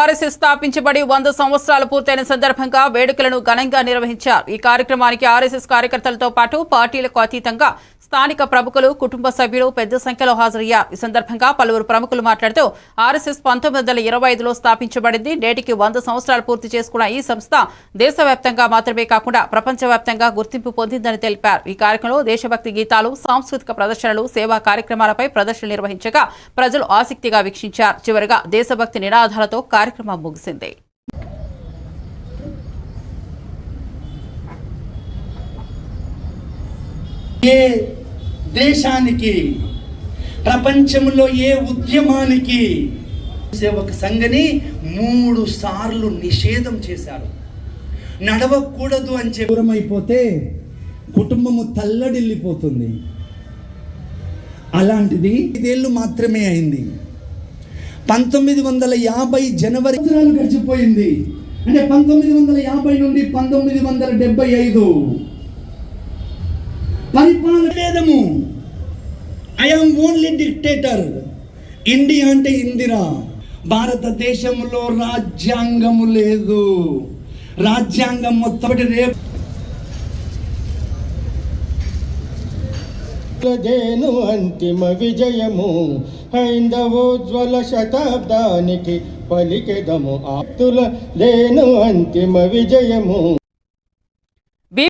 RSS స్థాపించబడి వంద సంవత్సరాలు పూర్తయిన సందర్భంగా వేడుకలను ఘనంగా నిర్వహించారు. ఈ కార్యక్రమానికి ఆర్ఎస్ఎస్ కార్యకర్తలతో పాటు పార్టీలకు అతీతంగా స్థానిక ప్రముఖులు కుటుంబ సభ్యులు పెద్ద సంఖ్యలో హాజరయ్యారు. ఈ సందర్భంగా పలువురు ప్రముఖులు మాట్లాడుతూ ఆర్ఎస్ఎస్ పంతొమ్మిది వందల ఇరవై ఐదులో స్థాపించబడింది. నేటికి వంద సంవత్సరాలు పూర్తి చేసుకున్న ఈ సంస్థ దేశవ్యాప్తంగా మాత్రమే కాకుండా ప్రపంచవ్యాప్తంగా గుర్తింపు పొందిందని తెలిపారు. ఈ కార్యక్రమంలో దేశభక్తి గీతాలు సాంస్కృతిక ప్రదర్శనలు సేవా కార్యక్రమాలపై ప్రదర్శనలు నిర్వహించగా ప్రజలు ఆసక్తిగా వీక్షించారు. చివరగా దేశభక్తి నినాదాలతో కార్యక్రమం ముగిసింది. ఏ దేశానికి ప్రపంచంలో ఏ ఉద్యమానికి సేవక సంఘని మూడు సార్లు నిషేధం చేశారు. నడవకూడదు అని చెప్పి దూరం అయిపోతే కుటుంబము తల్లడిల్లిపోతుంది. అలాంటిది ఐదేళ్ళు మాత్రమే అయింది. పంతొమ్మిది వందల యాభై జనవరి సంవత్సరాలు గడిచిపోయింది. అంటే పంతొమ్మిది వందల యాభై నుండి పంతొమ్మిది వందల డెబ్బై ఐదు. పరిపాలన వేదము ఐఎమ్ ఓన్లీ డిక్టేటర్ ఇండియా అంటే ఇందిరా. భారతదేశంలో రాజ్యాంగము లేదు. రాజ్యాంగం మొత్తం రేపు జేను అంతిమ విజయము హైందవోజ్వల శతాబ్దానికి పలికెదము ఆప్తుల దేను అంతిమ విజయము